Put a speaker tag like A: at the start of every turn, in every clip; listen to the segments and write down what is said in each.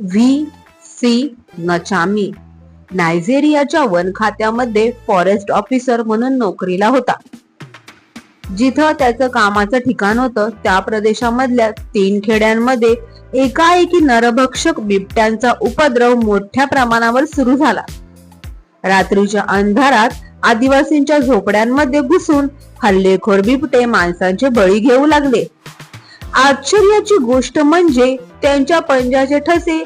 A: V C नचामी. नायजेरियाच्या वन खात्यामध्ये फॉरेस्ट ऑफिसर म्हणून नोकरीला होता. जिथं त्याचं कामाचं ठिकाण होतं त्या प्रदेशामधल्या तीन खेड्यांमध्ये एकाएकी नरभक्षक बिबट्यांचा उपद्रव मोठ्या प्रमाणावर सुरू झाला. रात्रीच्या अंधारात आदिवासींच्या झोपड्यांमध्ये घुसून हल्लेखोर बिबटे माणसांचे बळी घेऊ लागले. आश्चर्याची गोष्ट म्हणजे त्यांच्या पंजाचे ठसे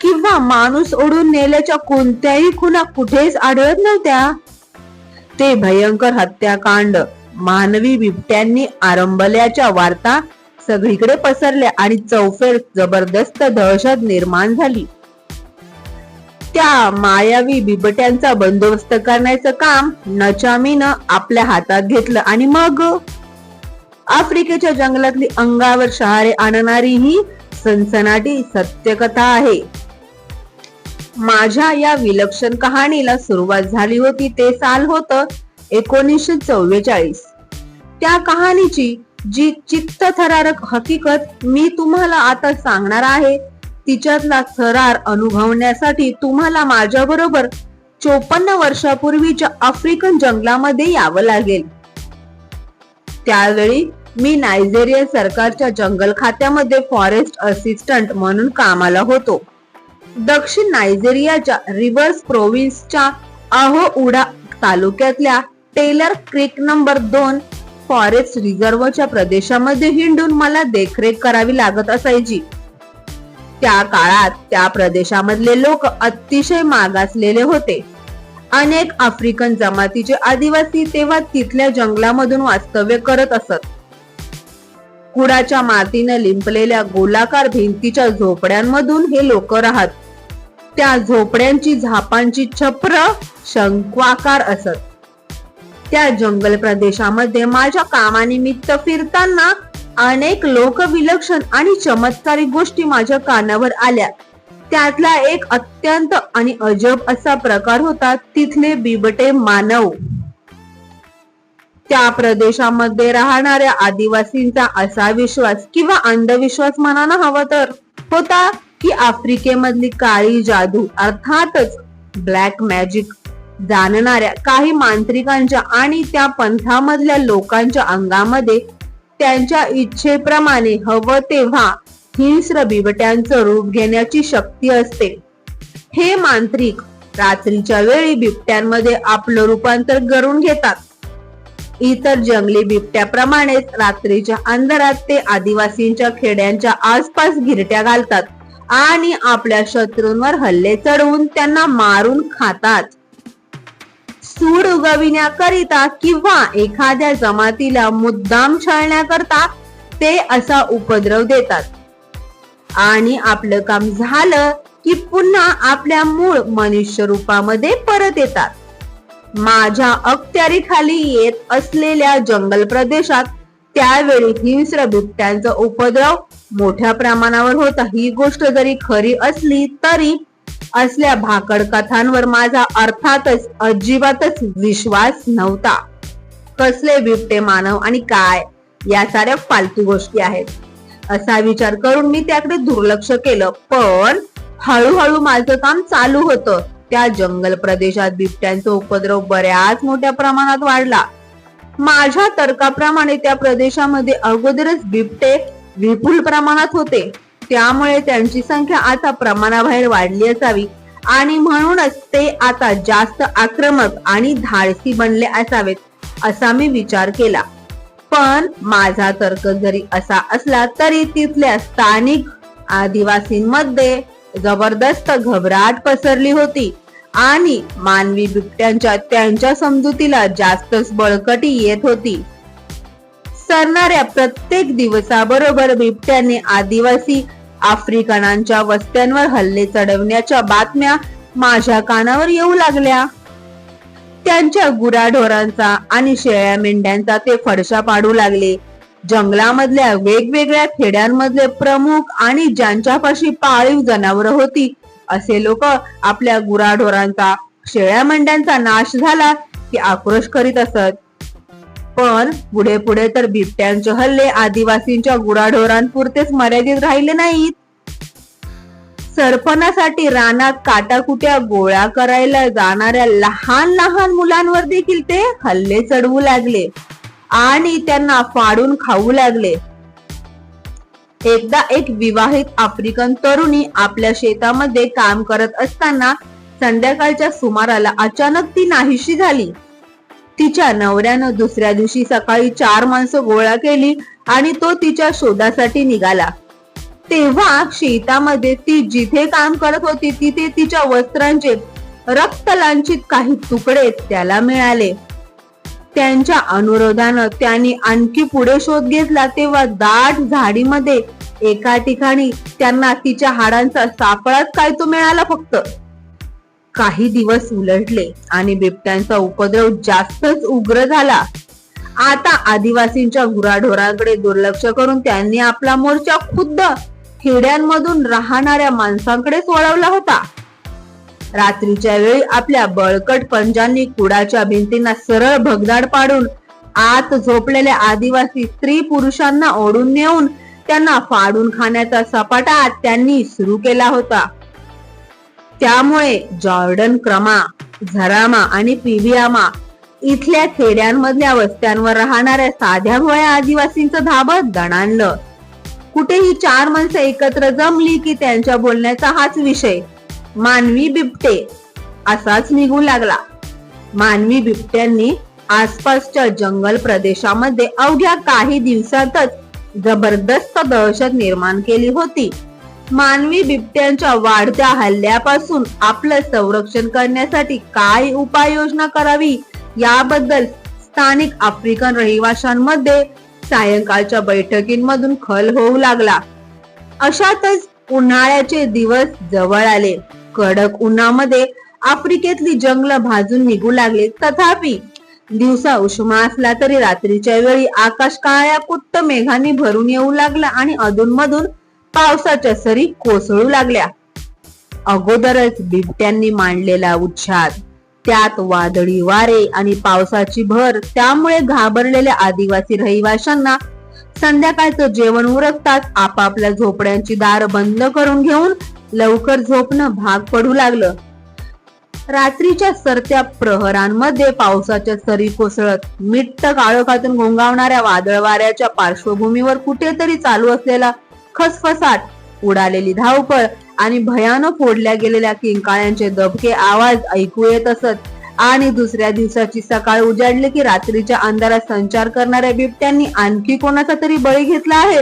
A: किंवा माणूस ओढून नेल्याच्या कोणत्याही खुणा कुठेच आढळत नव्हत्या. ते भयंकर हत्याकांड. मानवी बिबट्यांनी आरंभल्याच्या वार्ता सगळीकडे पसरल्या आणि चौफेर जबरदस्त दहशत निर्माण झाली. त्या मायावी बिबट्यांचा बंदोबस्त करण्याचं काम नचामीनं आपल्या हातात घेतलं आणि मग आफ्रिकेच्या जंगलातली अंगावर शहारे आणणारी ही सनसनाटी सत्यकथा आहे. माझ्या या विलक्षण कहाणीला सुरुवात झाली होती ते साल होत एकोणीसशे चव्वेचाळीस. त्या कहाणीची जी चित्त थरारक हकीकत मी तुम्हाला आता सांगणार आहे तिच्यातला थरार अनुभवण्यासाठी तुम्हाला माझ्या बरोबर चोपन्न वर्षापूर्वीच्या आफ्रिकन जंगलामध्ये यावं लागेल. त्यावेळी मी नायजेरिया सरकारच्या जंगल खात्यामध्ये फॉरेस्ट असिस्टंट म्हणून कामाला होतो. दक्षिण नायजेरियाच्या रिव्हर्स प्रोव्हिन्सच्या अहो उडा तालुक्यातल्या टेलर क्रिक नंबर दोन फॉरेस्ट रिझर्वच्या प्रदेशामध्ये हिंडून मला देखरेख करावी लागत असायची. त्या काळात त्या प्रदेशामधले लोक अतिशय मागासलेले होते. अनेक आफ्रिकन जमातीचे आदिवासी तेव्हा तिथल्या जंगलामधून वास्तव्य करत असत. कुडाच्या मातीनं लिंपलेल्या गोलाकार भिंतीच्या झोपड्यांमधून हे लोक राहत. त्या झोपड्यांची झापांची छप्र शंक्वाकार असत. त्या जंगल प्रदेशामध्ये माझ्या कामानिमित्त फिरताना अनेक लोक विलक्षण आणि चमत्कारिक गोष्टी माझ्या कानावर आल्या. त्यातला एक अत्यंत आणि अजब असा प्रकार होता तिथले बिबटे मानव. त्या प्रदेशामध्ये राहणाऱ्या आदिवासींचा असा विश्वास किंवा अंधविश्वास म्हणाना हवा तर? होता की आफ्रिकेमधली काळी जादू अर्थातच ब्लॅक मॅजिक जाणणाऱ्या काही मांत्रिकांच्या आणि त्या पंथामधल्या लोकांच्या अंगामध्ये त्यांच्या इच्छेप्रमाणे हवं तेव्हा हिंस्र बिबट्यांचं रूप घेण्याची शक्ती असते. हे मांत्रिक रात्रीच्या वेळी बिबट्यांमध्ये आपलं रूपांतर करून घेतात. इतर जंगली बिबट्याप्रमाणेच रात्रीच्या अंधारात ते आदिवासींच्या खेड्यांच्या आसपास गिरट्या घालतात आणि आपल्या शत्रूंवर हल्ले चढवून त्यांना मारून खातात. सूड उगविण्याकरिता किंवा एखाद्या जमातीला मुद्दाम छळण्याकरता ते असा उपद्रव देतात. आणि आपलं काम झालं की पुन्हा आपल्या मूळ मनुष्य रूपामध्ये परत येतात. माझ्या अखत्यारीखाली येत असलेल्या जंगल प्रदेशात त्यावेळी हिंस्र बिबट्यांचा उपद्रव मोठ्या प्रमाणावर होता. ही गोष्ट जरी खरी असली तरी असल्या भाकड कथांवर माझा अर्थातच अजिबातच विश्वास नव्हता. कसले बिबटे मानव आणि काय? या साऱ्या फालतू गोष्टी आहेत. असा विचार करून मी त्याकडे दुर्लक्ष केलं. पण हळूहळू माझं काम चालू होतं. त्या जंगल प्रदेशात बिबट्यांचा उपद्रव बऱ्याच मोठ्या प्रमाणात वाढला. माझ्या तर्काप्रमाणे त्या प्रदेशामध्ये अगोदरच बिबटे विपुल प्रमाणात होते. त्यामुळे त्यांची संख्या आता प्रमाणाबाहेर वाढली असावी. आणि म्हणूनच ते आता जास्त आक्रमक आणि धाडसी बनले असावेत असा मी विचार केला. पण माझा तर्क जरी असा असला तरी तिथल्या स्थानिक आदिवासींमध्ये जबरदस्त घबराट पसरली होती. आणि मानवी बिबट्यांच्या त्यांच्या समजुतीला जास्तच बळकटी येत होती. सरणाऱ्या प्रत्येक दिवसाबरोबर बिबट्याने आदिवासी आफ्रिकनांच्या वस्त्यांवर हल्ले चढवण्याच्या बातम्या माझ्या कानावर येऊ लागल्या. त्यांच्या गुराढोरांचा आणि शेळ्या मेंढ्यांचा ते फडशा पाडू लागले. जंगलामधल्या वेगवेगळ्या खेड्यांमधले प्रमुख आणि ज्यांच्यापाशी पाळीव जनावर होती असे लोक आपल्या गुराढोरांचा शेळ्या मेंढ्यांचा नाश झाला की आक्रोश करीत असत. पण पुढे पुढे तर बिबट्यांचे हल्ले आदिवासींच्या गुराढोरांपुरतेच मर्यादित राहिले नाहीत. सरपणासाठी रानात काटाकुट्या गोळा करायला जाणाऱ्या लहान लहान मुलांवर देखील ते हल्ले चढवू लागले आणि त्यांना फाडून खाऊ लागले. एकदा एक विवाहित आफ्रिकन तरुणी आपल्या शेतामध्ये काम करत असताना संध्याकाळच्या सुमाराला अचानक ती नाहीशी झाली. तिच्या नवऱ्यानं दुसऱ्या दिवशी सकाळी चार माणसं गोळा केली आणि तो तिच्या शोधासाठी निघाला. तेव्हा शेतामध्ये ती जिथे काम करत होती तिथे तिच्या वस्त्रांचे रक्तलांछित काही तुकडे त्याला मिळाले. त्यांच्या अनुरोधानं त्यांनी आणखी पुढे शोध घेतला तेव्हा दाट झाडीमध्ये एका ठिकाणी त्यांना तिच्या हाडांचा सापळाच काय तो मिळाला फक्त. काही दिवस उलटले आणि बिबट्यांचा उपद्रव जास्तच उग्र झाला. आता आदिवासींच्या गुराढोरांकडे दुर्लक्ष करून त्यांनी आपला मोर्चा खुद्द खेड्यांमधून राहणाऱ्या माणसांकडेच वळवला होता. रात्रीच्या वेळी आपल्या बळकट पंजांनी कुडाच्या भिंतींना सरळ भगदाड पाडून आत झोपलेल्या आदिवासी स्त्री पुरुषांना ओढून नेऊन त्यांना फाडून खाण्याचा सपाटा त्यांनी सुरू केला होता. त्यामुळे जॉर्डन क्रमा झरामा आणि पिवियामा इथल्या खेड्यांमधल्या वस्त्यांवर राहणाऱ्या साध्या भोळ्या आदिवासींचं धाबत दणाणलं. कुठेही चार माणसं एकत्र जमली की त्यांच्या बोलण्याचा हाच विषय. मानवी बिबटे. असाच निघू लागला. मानवी बिबट्यांनी आसपासच्या जंगल प्रदेशामध्ये अवघ्या काही दिवसातच जबरदस्त दहशत निर्माण केली होती. मानवी बिबट्यांच्या वाढत्या हल्ल्यापासून आपलं संरक्षण करण्यासाठी काय उपाययोजना करावी? याबद्दल स्थानिक आफ्रिकन रहिवाशांमध्ये सायंकाळच्या बैठकींमधून खल होऊ लागला. अशातच उन्हाळ्याचे दिवस जवळ आले. कडक उन्हामध्ये आफ्रिकेतली जंगल भाजून निघू लागले. तथापि दिवसा उष्मा असला तरी रात्रीच्या वेळी आकाश काळ्या कुट्ट मेघांनी भरून येऊ लागला आणि अधूनमधून पावसाच्या सरी कोसळू लागल्या. अगोदरच बिबट्यांनी मांडलेला उच्छाद. त्यात वादळी वारे आणि पावसाची भर त्यामुळे घाबरलेल्या आदिवासी रहिवाशांना संध्याकाळचं जेवण उरकताच आपापल्या झोपड्यांची दार बंद करून घेऊन लवकर झोपणं भाग पडू लागलं. रात्रीच्या सरत्या प्रहरांमध्ये पावसाच्या सरी कोसळत मिट्ट काळोखातून घोंगावणाऱ्या वादळ वाऱ्याच्या पार्श्वभूमीवर कुठेतरी चालू असलेला खसफसाट उडालेली धावपळ आणि भयानं फोडल्या गेलेल्या किंकाळ्यांचे दबके आवाज ऐकू येत असत. आणि दुसऱ्या दिवसाची सकाळ उजाडली की रात्रीच्या अंधारात संचार करणाऱ्या बिबट्यांनी आणखी कोणाचा तरी बळी घेतला आहे?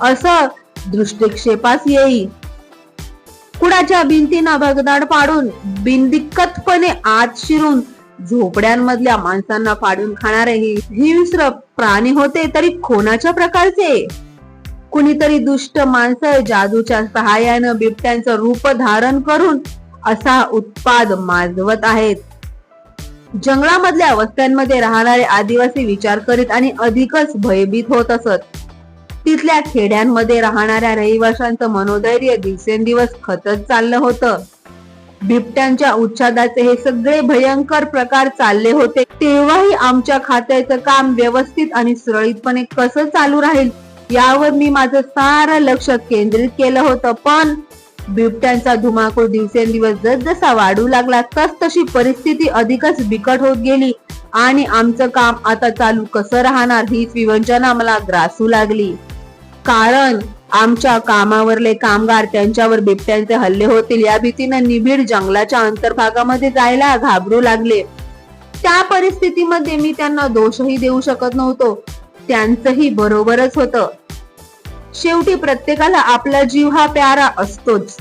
A: असं दृष्टिक्षेपास येई. कुडाच्या भिंतींना भगदाड पाडून बिनदिक्कतपणे आत शिरून झोपड्यांमधल्या माणसांना पाडून खाणारे ही हिंस्र प्राणी होते तरी कोणाच्या प्रकारचे. कुणीतरी दुष्ट माणसं जादूच्या सहाय्यानं बिबट्यांचं रूप धारण करून असा उत्पाद माजवत आहेत. जंगलामधल्या वस्त्यांमध्ये राहणारे आदिवासी विचार करीत आणि अधिकच भयभीत होत असत. तिथल्या खेड्यांमध्ये राहणाऱ्या रहिवाशांचं मनोधैर्य दिवसेंदिवस खतत चाललं होतं. बिबट्यांच्या उच्छादाचे हे सगळे भयंकर प्रकार चालले होते. तेव्हाही आमच्या खात्याचं काम व्यवस्थित आणि सुरळीतपणे कसं चालू राहील? यावर मी माझं सारं लक्ष केंद्रित केलं होतं पण बिबट्यांचा धुमाकूळ दिवसेंदिवस जसजसा वाढू लागला तस तशी परिस्थिती अधिकच बिकट होत गेली आणि आमचं काम आता चालू कसं राहणार हीच विवंचना मला ग्रासू लागली. कारण आमच्या कामावरले कामगार त्यांच्यावर बिबट्यांचे हल्ले होतील या भीतीनं निबिड जंगलाच्या अंतर्भागामध्ये जायला घाबरू लागले. त्या परिस्थितीमध्ये मी त्यांना दोषही देऊ शकत नव्हतो. त्यांचंही बरोबरच होतं. शेवटी प्रत्येकाला आपला जीव हा प्यारा असतोच.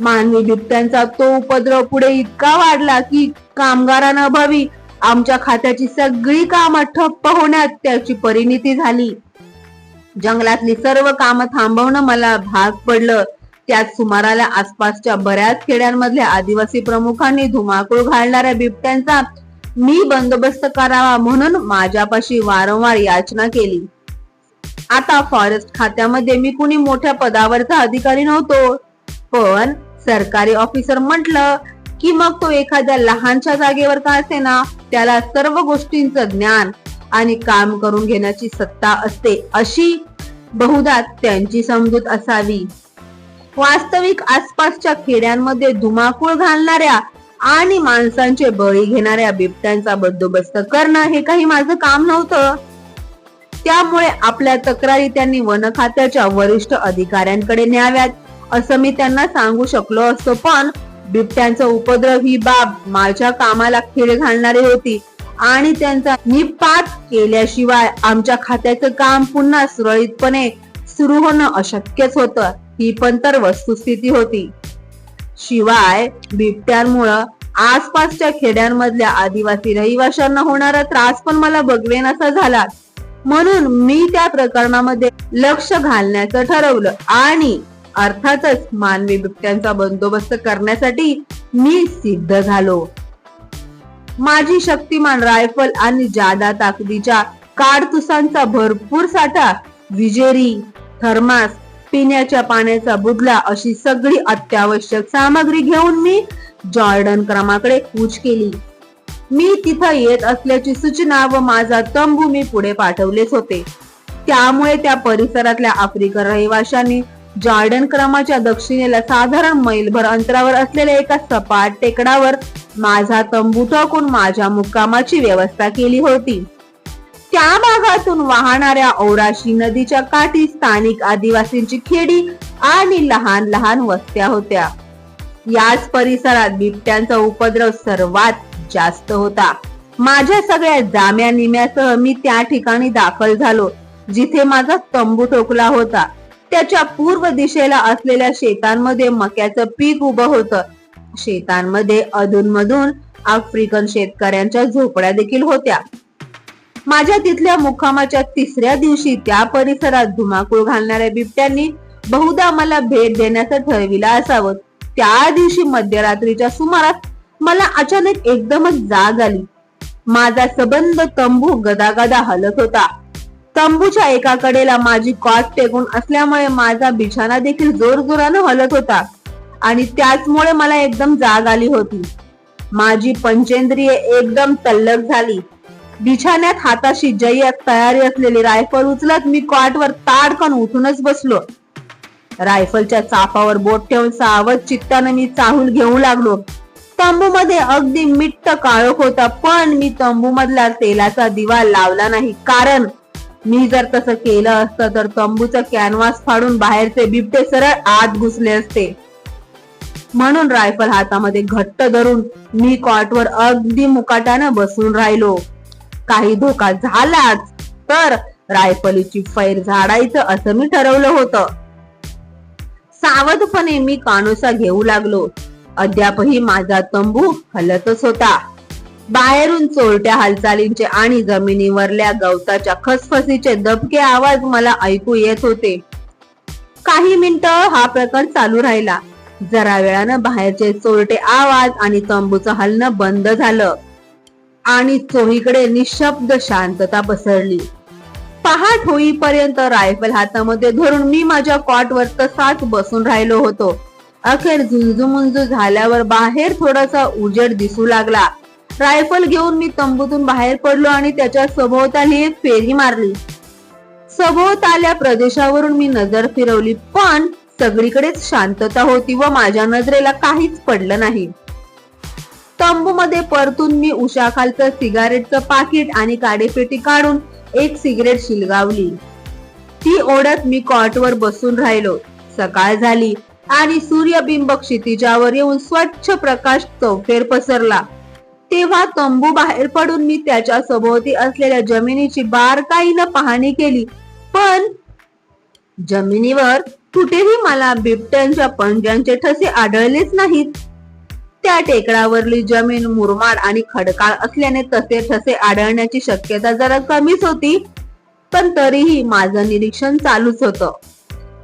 A: मानवी बिबट्यांचा तो उपद्रव पुढे इतका वाढला की कामगारांअभावी आमच्या खात्याची सगळी कामं ठप्प होण्यात त्याची परिणिती झाली. जंगलातली सर्व कामं थांबवणं मला भाग पडलं. त्यात सुमाराला आसपासच्या बऱ्याच खेड्यांमधल्या आदिवासी प्रमुखांनी धुमाकूळ घालणाऱ्या बिबट्यांचा मी बंदोबस्त करावा म्हणून माझ्यापाशी वारंवार याचना केली. आता फॉरेस्ट खात्यामध्ये मी कुणी मोठ्या पदावरचा अधिकारी नव्हतो. पण सरकारी ऑफिसर म्हंटल की मग तो एखाद्या लहानशा जागेवर का असे ना त्याला सर्व गोष्टींचं ज्ञान आणि काम करून घेण्याची सत्ता असते अशी बहुधा त्यांची समजूत असावी. वास्तविक आसपासच्या खेड्यांमध्ये धुमाकूळ घालणाऱ्या आणि माणसांचे बळी घेणाऱ्या बिबट्यांचा बंदोबस्त करणं हे काही माझं काम नव्हतं. त्यामुळे आपल्या तक्रारी त्यांनी वन खात्याच्या वरिष्ठ अधिकाऱ्यांकडे न्याव्यात असं मी त्यांना सांगू शकलो असतो. पण बिबट्यांचा उपद्रव ही बाब माझ्या कामाला खीळ घालणारी होती आणि त्यांचा निपात केल्याशिवाय आमच्या खात्याचं काम पुन्हा सुरळीतपणे सुरू होणं अशक्यच होतं. ही पण तर वस्तुस्थिती होती. शिवाय बिबट्यांमुळं आसपासच्या खेड्यांमधल्या आदिवासी रहिवाशांना होणारा त्रास पण मला बघवेनासा झाला. म्हणून मी त्या प्रकरणामध्ये लक्ष घालण्याचं ठरवलं आणि अर्थातच मानवी बिबट्यांचा बंदोबस्त करण्यासाठी मी सिद्ध झालो. माझी शक्तिमान रायफल आणि जादा ताकदीच्या काडतुसांचा भरपूर साठा विजेरी थर्मास पिण्याच्या पाण्याचा बुदला अशी सगळी अत्यावश्यक सामग्री घेऊन मी जॉर्डन क्रमाकडे कूच केली. मी तिथं येत असल्याची सूचना व माझा तंबू मी पुढे पाठवलेच होते. त्यामुळे त्या परिसरातल्या आफ्रिकन रहिवाशांनी जॉर्डन क्रमाच्या दक्षिणेला साधारण मैलभर अंतरावर असलेल्या एका सपाट टेकडावर माझा तंबू टाकून माझ्या मुक्कामाची व्यवस्था केली होती. त्या भागातून वाहणाऱ्या औराशी नदीच्या काठी स्थानिक आदिवासींची खेडी आणि लहान लहान वस्त्या होत्या. याच परिसरात बिबट्यांचा उपद्रव सर्वात जास्त होता. माझ्या सगळ्या जाम्या निम्यासह मी त्या ठिकाणी दाखल झालो जिथे माझा तंबू ठोकला होता. त्याच्या पूर्व दिशेला असलेल्या शेतांमध्ये मक्याचं पीक उभं होतं. शेतांमध्ये अधूनमधून आफ्रिकन शेतकऱ्यांच्या झोपड्या देखील होत्या. माझ्या तिथल्या मुक्कामाच्या तिसऱ्या दिवशी त्या परिसरात धुमाकूळ घालणाऱ्या बिबट्यांनी बहुधा मला भेट देण्याचं ठरविलं असावं. त्या दिवशी मध्यरात्रीच्या सुमारास मला अचानक एकदमच जाग आली. माझा सबंध तंबू गदागदा हलत होता. तंबूच्या एका कडेला माझी कॉट टेकून असल्यामुळे माझा बिछाना देखील जोर जोरानं हलत होता आणि त्याचमुळे मला एकदम जाग आली होती. माझी पंचेंद्रिय एकदम तल्लक झाली. बिछाण्यात हाताशी जय्यत तयारी असलेली रायफल उचलत मी कॉटवर ताडकन उठूनच बसलो. रायफलच्या चापावर बोट ठेवून सावध चित्तानं मी चाहूल घेऊ लागलो. तंबू मध्ये अगदी मिट्ट काळोख होता पण मी तंबू मधला तेलाचा दिवा लावला नाही. कारण मी जर तसं केलं असतं तर तंबूचा कॅनव्हास फाडून बाहेरचे बिबटे सरळ आत घुसले असते. म्हणून रायफल हातामध्ये घट्ट धरून मी कॉटवर अगदी मुकाट्यानं बसून राहिलो. काही धोका झालाच तर रायफलीची फैर झाडायचं असं मी ठरवलं होतं. सावधपणे मी कानोसा घेऊ लागलो. अद्यापही माझा तंबू हलतच होता. बाहेरून चोरट्या हालचालींचे आणि जमिनीवरल्या गवताच्या खसखसीचे दबके आवाज मला ऐकू येत होते. काही मिनिटं हा प्रकार चालू राहिला. जरा वेळानं बाहेरचे चोरटे आवाज आणि तंबूचं हलणं बंद झालं. आणि चोहीकडे निशब्द शांतता पसरली. पहाट होईपर्यंत रायफल हातामध्ये धरून मी माझ्या कॉटवर तसाच बसून राहिलो होतो. अखेर झुंजू झाल्यावर बाहेर थोडासा उजेड दिसू लागला. रायफल घेऊन मी तंबूतून बाहेर पडलो आणि त्याच्या सभोवताली एक फेरी मारली. सभोवताल्या प्रदेशावरून मी नजर फिरवली पण सगळीकडेच शांतता होती व माझ्या नजरेला काहीच पडलं नाही. तंबू मध्ये परतून मी उशाखालचं सिगारेटचं पाकिट आणि काडेपेटी काढून एक सिगरेट शिलगावली. ती ओढत मी कॉटवर बसून राहिलो. सकाळ झाली आणि सूर्यबिंब क्षितिजावर येऊन स्वच्छ प्रकाश चौफेर पसरला. तेव्हा तंबू बाहेर पडून मी त्याच्या सभोवती असलेल्या जमिनीची बारकाईनं पाहणी केली. पण जमिनीवर कुठेही मला बिबट्यांच्या पंजांचे ठसे आढळलेच नाहीत. त्या टेकडावरली जमीन मुरमाड आणि खडकाळ असल्याने तसे ठसे आढळण्याची शक्यता जरा कमीच होती पण तरीही माझं निरीक्षण चालूच होतं.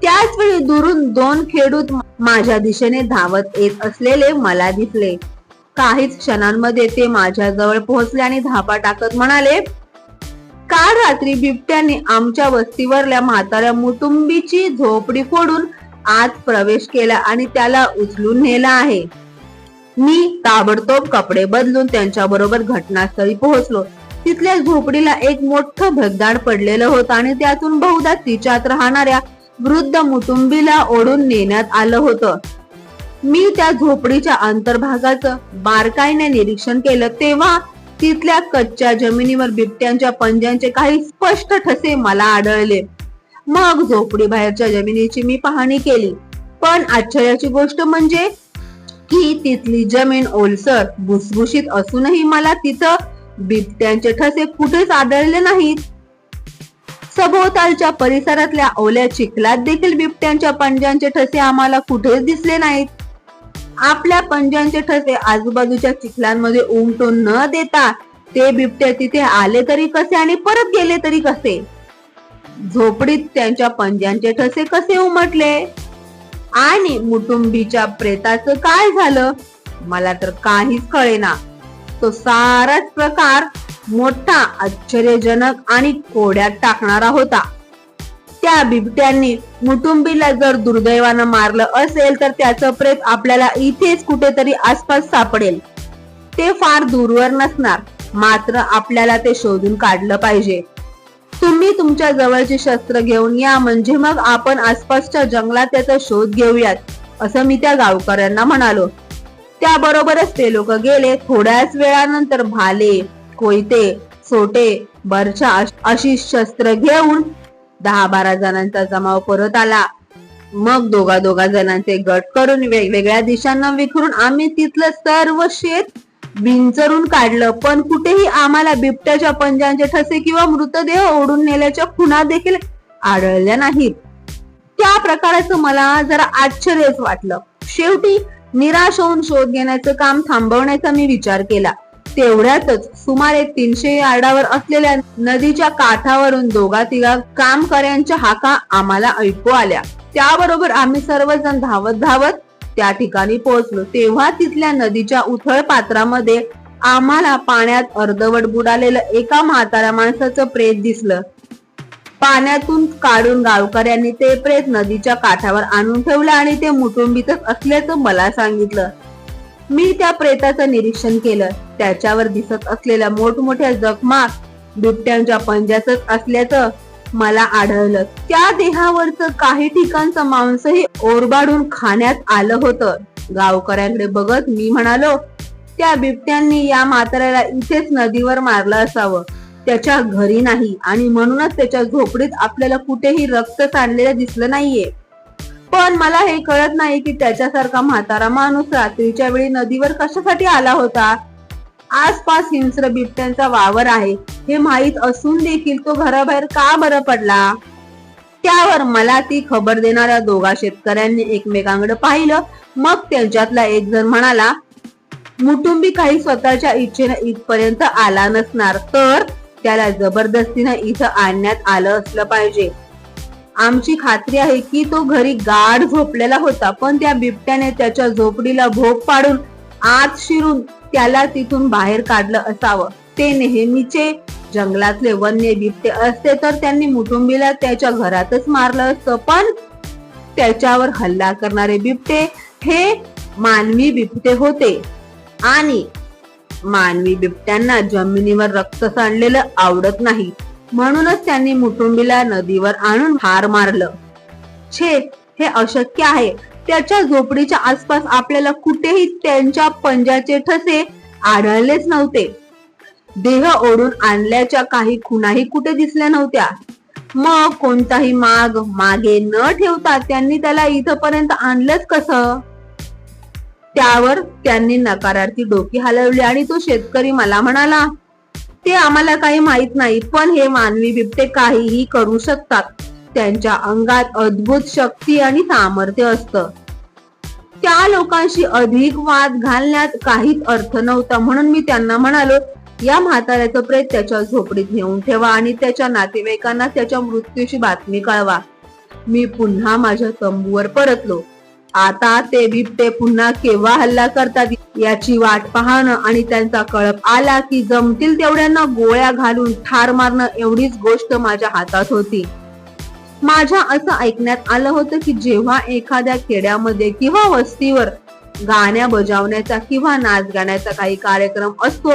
A: त्याच वेळी दुरून दोन खेडूत माझ्या दिशेने धावत येत असलेले मला दिसले. काहीच क्षणांमध्ये ते माझ्या जवळ पोहोचले आणि धापा टाकत म्हणाले काल रात्री बिबट्याने आमच्या वस्तीवरल्या म्हाताऱ्या मुटुंबीची झोपडी फोडून आत प्रवेश केला आणि त्याला उचलून नेला आहे. मी ताबडतोब कपडे बदलून त्यांच्या बरोबर घटनास्थळी पोहोचलो. तिथल्या झोपडीला एक मोठं भगदाड पडलेलं होतं आणि त्यातून बहुधा तिच्यात राहणाऱ्या वृद्ध मुतुंबीला ओढून नेण्यात आलं होतं. मी त्या झोपडीच्या अंतर्भागाचं बारकाईने निरीक्षण केलं. तेव्हा तिथल्या कच्च्या जमिनीवर बिबट्यांच्या पंजांचे काही स्पष्ट ठसे मला आढळले. मग झोपडी बाहेरच्या जमिनीची मी पाहणी केली. पण आश्चर्याची गोष्ट म्हणजे की तिथली जमीन ओलसर भुसभुशीत असूनही मला तिथं बिबट्यांचे ठसे कुठेच आढळले नाहीत. सभोवतालच्या परिसरातल्या ओल्या चिखलात देखील बिबट्यांच्या पंजांचे ठसे आम्हाला कुठेच दिसले नाहीत. आपल्या पंजांचे ठसे आजूबाजूच्या चिखलांमध्ये उमटून न देता ते बिबट्या तिथे आले तरी कसे आणि परत गेले तरी कसे? झोपडीत त्यांच्या पंजांचे ठसे कसे उमटले? आणि मुटुंबीच्या प्रेताचं काय झालं? मला तर काहीच कळेना. तो साराच प्रकार मोठा आश्चर्यजनक आणि कोड्यात टाकणारा होता. त्या बिबट्यांनी मुटुंबीला जर दुर्दैवानं मारलं असेल तर त्याचं प्रेत आपल्याला इथेच कुठेतरी आसपास सापडेल. ते फार दूरवर नसणार मात्र आपल्याला ते शोधून काढलं पाहिजे. तुम्ही तुमच्या जवळचे शस्त्र घेऊन या म्हणजे मग आपण आसपासच्या जंगलात त्याचा शोध घेऊयात असं मी त्या गावकऱ्यांना म्हणालो. त्याबरोबरच ते लोक गेले थोड्याच वेळानंतर भाले कोयते सोटे बरछा अशी शस्त्र घेऊन दहा बारा जणांचा जमाव परत आला. मग दोघा दोघा जणांचे गट करून वेगवेगळ्या दिशांना विखरून आम्ही तिथलं सर्व शेत विंचरून काढलं. पण कुठेही आम्हाला बिबट्याच्या पंजांचे ठसे किंवा मृतदेह ओढून नेल्याच्या खुणा देखील आढळल्या नाहीत. त्या प्रकाराचं मला जरा आश्चर्यच वाटलं. शेवटी निराश होऊन शोध घेण्याचं काम थांबवण्याचा मी विचार केला. तेवढ्यातच सुमारे तीनशे यार्डावर असलेल्या नदीच्या काठावरून दोघा तिघा कामकऱ्यांच्या हाका आम्हाला ऐकू आल्या. त्याबरोबर आम्ही सर्वजण धावत धावत त्या ठिकाणी पोहोचलो. तेव्हा तिथल्या नदीच्या उथळ पात्रामध्ये आम्हाला पाण्यात अर्धवट बुडालेलं एका म्हाताऱ्या माणसाचं प्रेत दिसलं. पाण्यातून काढून गावकऱ्यांनी ते प्रेत नदीच्या काठावर आणून ठेवलं आणि ते मुटुंबीतच असल्याचं मला सांगितलं. मी त्या प्रेताचं निरीक्षण केलं. त्याच्यावर दिसत असलेल्या मोठमोठ्या जखमा बिबट्यांच्या पंजाचच असल्याचं मला आढळलं. त्या देहावरचं काही ठिकाणचं मांसही ओरबाडून खाण्यात आलं होतं. गावकऱ्यांकडे बघत मी म्हणालो त्या बिबट्यांनी या म्हाताऱ्याला इथेच नदीवर मारलं असावं. त्याच्या घरी नाही आणि म्हणूनच त्याच्या झोपडीत आपल्याला कुठेही रक्त सांडलेलं दिसलं नाहीये. पण मला हे कळत नाही की त्याच्यासारखा म्हातारा माणूस रात्रीच्या वेळी नदीवर कशासाठी आला होता? आसपास हिंस्र बिबट्यांचा वावर आहे. हे माहीत असून देखील तो घराबाहेर का बरं पडला? त्यावर मला ती खबर देणाऱ्या दोघा शेतकऱ्यांनी एकमेकांकडे पाहिलं. मग त्यांच्यातला एक जण म्हणाला मुटुंबी काही स्वतःच्या इच्छेने इथपर्यंत आला नसणार तर त्याला जबरदस्तीने इथं आणण्यात आलं असलं पाहिजे. आमची खात्री आहे की तो घरी गाढ झोपलेला होता पण त्या बिबट्याने त्याच्या झोपडीला भोग पाडून आत शिरून त्याला तिथून बाहेर काढलं असावं. ते नेहमीचे जंगलातले वन्य बिबटे असते तर त्यांनी मुटुंबीला त्याच्या घरातच मारलं असतं. पण त्याच्यावर हल्ला करणारे बिबटे हे मानवी बिबटे होते. आणि मानवी बिबट्यांना जमिनीवर रक्त सांडलेलं आवडत नाही. म्हणूनच त्यांनी मुटुंबीला नदीवर आणून हार मारलं. छे हे अशक्य आहे. त्याच्या झोपडीच्या आसपास आपल्याला कुठेही त्यांच्या पंजाचे ठसे आढळलेच नव्हते. देह ओढून आणल्याच्या काही खुणाही कुठे दिसल्या नव्हत्या. मग कोणताही माग मागे न ठेवता त्यांनी त्याला इथपर्यंत आणलंच कसं? त्यावर त्यांनी नकारार्थी डोकी हलवली आणि तो शेतकरी मला म्हणाला ते आम्हाला काही माहीत नाही पण हे मानवी बिबटे काहीही करू शकतात. त्यांच्या अंगात अद्भुत शक्ती आणि सामर्थ्य असतं. त्या लोकांशी अधिक वाद घालण्यात काहीच अर्थ नव्हता म्हणून मी त्यांना म्हणालो या म्हाताऱ्याचं प्रेत त्याच्या झोपडीत नेऊन ठेवा आणि त्याच्या नातेवाईकांना त्याच्या मृत्यूची बातमी कळवा. मी पुन्हा माझ्या तंबूवर परतलो. आता ते बिबटे पुन्हा केव्हा हल्ला करतात याची वाट पाहणं आणि त्यांचा कळप आला की जमतील तेवढ्यांना गोळ्या घालून ठार मारणं एवढीच गोष्ट माझ्या हातात होती. माझ्या असं ऐकण्यात आलं होतं की जेव्हा एखाद्या खेड्यामध्ये किंवा वस्तीवर गाण्या बजावण्याचा किंवा नाच गाण्याचा काही कार्यक्रम असतो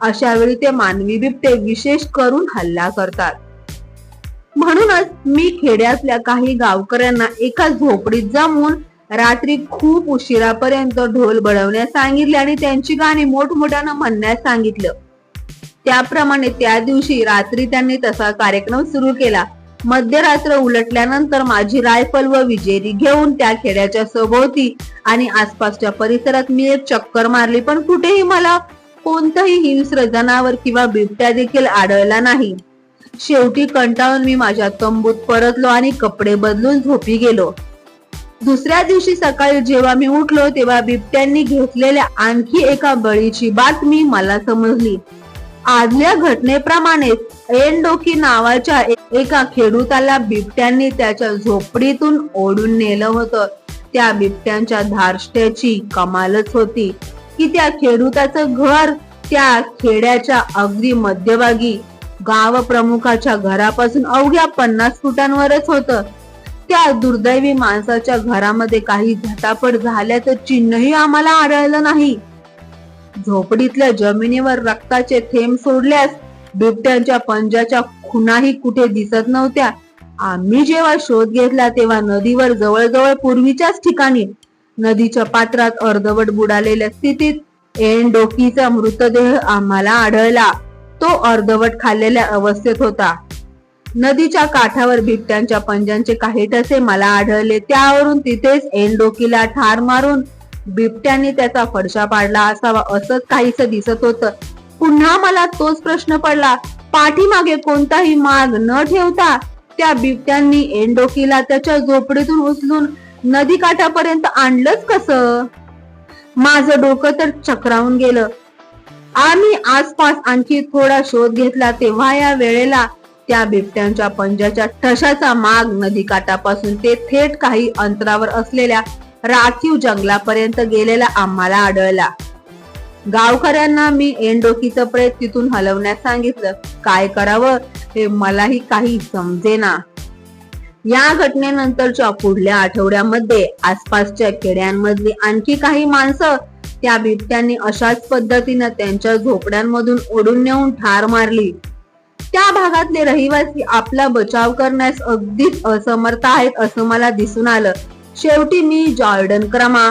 A: अशा वेळी ते मानवी बिबटे विशेष करून हल्ला करतात. म्हणूनच मी खेड्यातल्या काही गावकऱ्यांना एका झोपडीत जमून रात्री खूप उशिरापर्यंत ढोल बडवण्यास सांगितले आणि त्यांची गाणी मोठमोठ्यानं म्हणण्यास सांगितलं. त्याप्रमाणे त्या दिवशी रात्री त्यांनी तसा कार्यक्रम सुरू केला. मध्यरात्र उलटल्यानंतर माझी रायफल व विजेरी घेऊन त्या खेड्याच्या सभोवती आणि आसपासच्या परिसरात मी एक चक्कर मारली पण कुठेही मला कोणतंही हिंस्र जनावर किंवा बिबट्या देखील आढळला नाही. शेवटी कंटाळून मी माझ्या तंबूत परतलो आणि कपडे बदलून झोपी गेलो. दुसऱ्या दिवशी सकाळी जेव्हा मी उठलो तेव्हा बिबट्यांनी घेतलेल्या आणखी एका बळीची बातमी मला समजली. आदल्या घटनेप्रमाणेच एनडोकी नावाच्या एका खेडूताला बिबट्यांनी त्याच्या झोपडीतून ओढून नेलं होतं. त्या बिबट्यांच्या धारष्ट्याची कमालच होती. की त्या खेडूताचं घर त्या खेड्याच्या अगदी मध्यभागी गाव प्रमुखाच्या घरापासून अवघ्या पन्नास फुटांवरच होतं. त्या दुर्दैवी माणसाच्या घरामध्ये काही झटापट झाल्याचं चिन्हही आम्हाला आढळलं नाही. झोपडीतल्या जमिनीवर रक्ताचे थेंब सोडल्यास बिबट्यांच्या पंजाच्या खुणाही कुठे दिसत नव्हत्या. आम्ही जेव्हा शोध घेतला तेव्हा नदीवर जवळजवळ पूर्वीच्याच ठिकाणी नदीच्या पात्रात अर्धवट बुडालेल्या स्थितीत एन डोकीचा मृतदेह आम्हाला आढळला. तो अर्धवट खाल्लेल्या अवस्थेत होता. नदीच्या काठावर बिबट्यांच्या पंजांचे काही ठसे मला आढळले. त्यावरून तिथेच एनडोकीला ठार मारून बिबट्याने त्याचा फडशा पाडला असावा असंच काहीच दिसत होतं. पुन्हा मला तोच प्रश्न पडला पाठीमागे कोणताही मार्ग न ठेवता त्या बिबट्यांनी एंडोकीला त्याच्या झोपडीतून उचलून नदी काठापर्यंत आणलंच कसं? माझं डोकं तर चक्रावून गेलं. आम्ही आसपास आणखी थोडा शोध घेतला तेव्हा या वेळेला त्या बिबट्यांच्या पंजाच्या ठशाचा माग नदीकाठापासून ते थेट काही अंतरावर असलेल्या राखीव जंगलापर्यंत गेलेला आम्हाला आढळला. गावकऱ्यांना मी एंडोकीचं प्रेत तिथून हलवण्यास सांगितलं. काय करावं हे मलाही काही समजेना. या घटनेनंतरच्या पुढल्या आठवड्यामध्ये आसपासच्या खेड्यांमधली आणखी काही माणसं त्या बिबट्यांनी अशाच पद्धतीनं त्यांच्या झोपड्यांमधून ओढून नेऊन ठार मारली. त्या भागातले रहिवासी आपला बचाव करण्यास अगदीच असमर्थ आहेत असं मला दिसून आलं. शेवटी मी जॉर्डन क्रमा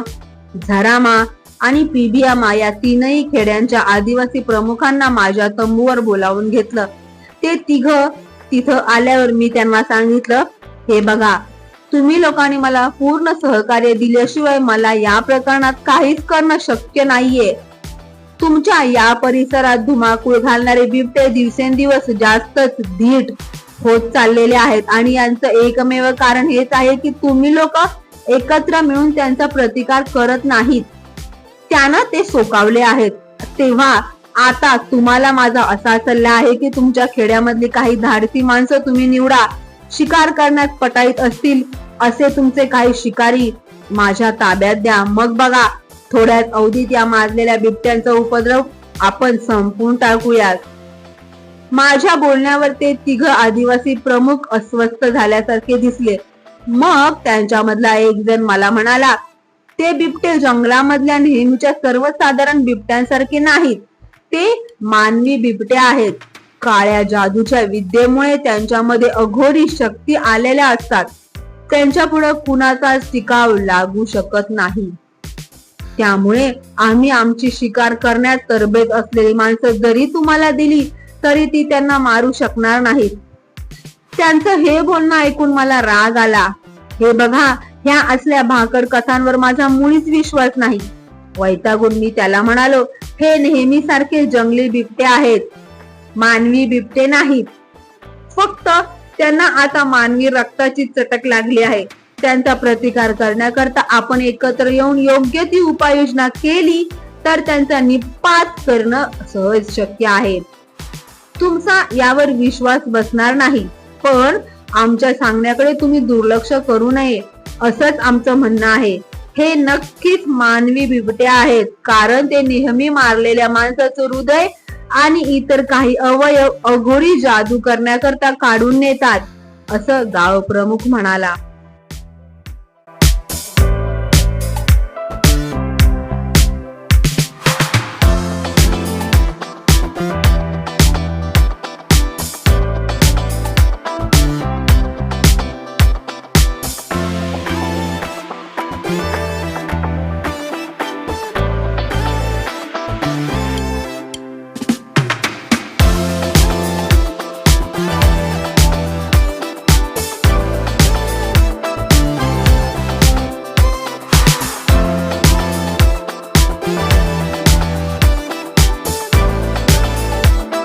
A: झरामा आणि पिबियामा या तीनही खेड्यांच्या आदिवासी प्रमुखांना माझ्या तंबूवर बोलावून घेतलं. ते तिघ तिथं आल्यावर मी त्यांना सांगितलं हे बघा तुम्ही लोकांनी मला पूर्ण सहकार्य दिल्याशिवाय मला या प्रकरणात काहीच करणं शक्य नाहीये. तुमच्या या परिसरात धुमाकूळ घालणारे बिबटे दिवसेंदिवस जास्तच धीट होत चाललेले आहेत आणि यांचं एकमेव कारण हेच आहे की तुम्ही लोक एकत्र मिळून त्यांचा प्रतिकार करत नाहीत. त्यांना ते सोकावले आहेत. तेव्हा आता तुम्हाला माझा असा सल्ला आहे की तुमच्या खेड्यामधली काही धाडसी माणसं तुम्ही निवडा. शिकार करण्यात पटाईत असतील असे तुमचे काही शिकारी माझ्या ताब्यात द्या. मग बघा थोड्याच अवधीत या माजलेल्या बिबट्यांचा उपद्रव आपण संपून टाकूयात. माझ्या बोलण्यावर ते तिघ आदिवासी प्रमुख अस्वस्थ झाल्यासारखे दिसले. मग त्यांच्यामधला एक जण मला म्हणाला ते बिबटे जंगलामधल्या नेहमीच्या सर्वसाधारण बिबट्यांसारखे नाहीत. ते मानवी बिबटे आहेत. काळ्या जादूच्या विद्येमुळे त्यांच्यामध्ये अघोरी शक्ती आलेल्या असतात. त्यांच्या पुढे कुणाचा टिकाव लागू शकत नाही. त्यामुळे आम्ही आमची शिकार करण्यात तरबेज असलेली माणसं जरी तुम्हाला दिली तरी ती त्यांना मारू शकणार नाहीत. त्यांचं हे बोलणं ऐकून मला राग आला. हे बघा ह्या असल्या भाकड कथांवर माझा मुळीच विश्वास नाही. वैतागून मी त्याला म्हणालो हे नेहमी सारखे जंगली बिबटे आहेत. मानवी बिबटे नाहीत. फक्त त्यांना आता मानवी रक्ताची चटक लागली आहे. त्यांचा प्रतिकार करण्याकरता आपण एकत्र येऊन योग्य ती उपाययोजना केली तर त्यांचा निपात करणं सहज शक्य आहे. तुमचा यावर विश्वास बसणार नाही. पण आमच्या सांगण्याकडे तुम्ही दुर्लक्ष करू नये असंच आमचं म्हणणं आहे. हे नक्कीच मानवी बिबटे आहेत कारण ते नेहमी मारलेल्या माणसाचं हृदय आणि इतर काही अवयव अघोरी जादू करण्याकरता काढून नेतात असं गाव प्रमुख म्हणाला.